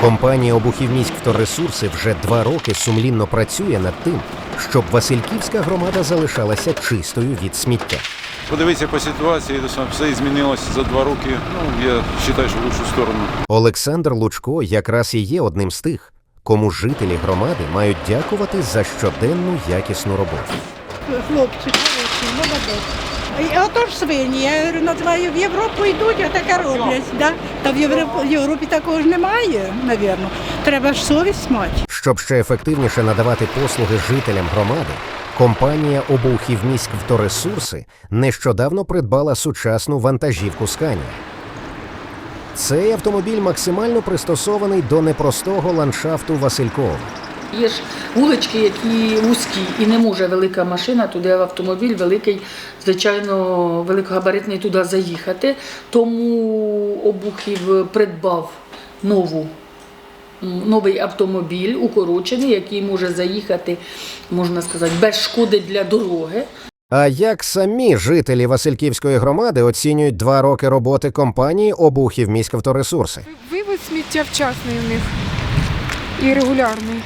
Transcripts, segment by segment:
Компанія «Обухівміськвторесурси» вже два роки сумлінно працює над тим, щоб Васильківська громада залишалася чистою від сміття. Подивіться по ситуації, все змінилося за два роки. Ну, я вважаю, що в лучшу сторону. Олександр Лучко якраз і є одним з тих, кому жителі громади мають дякувати за щоденну якісну роботу. Хороший, молодець. Отож свині, я говорю, називаю, в Європу йдуть, а таке роблять. Да? Та в Європі, в такого ж немає, напевно. Треба ж совість мати. Щоб ще ефективніше надавати послуги жителям громади, компанія «Обухівміськвторесурси» нещодавно придбала сучасну вантажівку Сканія. Цей автомобіль максимально пристосований до непростого ландшафту Василькова. Є ж вулички, які вузькі, і не може велика машина туди автомобіль великий, звичайно, великогабаритний туди заїхати. Тому Обухів придбав нову. Новий автомобіль укорочений, який може заїхати, можна сказати, без шкоди для дороги. А як самі жителі Васильківської громади оцінюють два роки роботи компанії «Обухівміськавторесурси»? Вивоз сміття вчасний у них і регулярний.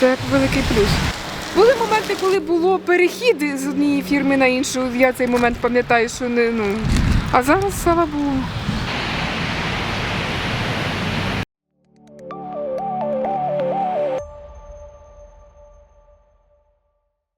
Це великий плюс. Були моменти, коли було перехід з однієї фірми на іншу. Я цей момент пам'ятаю, що не ну. А зараз, слава Богу,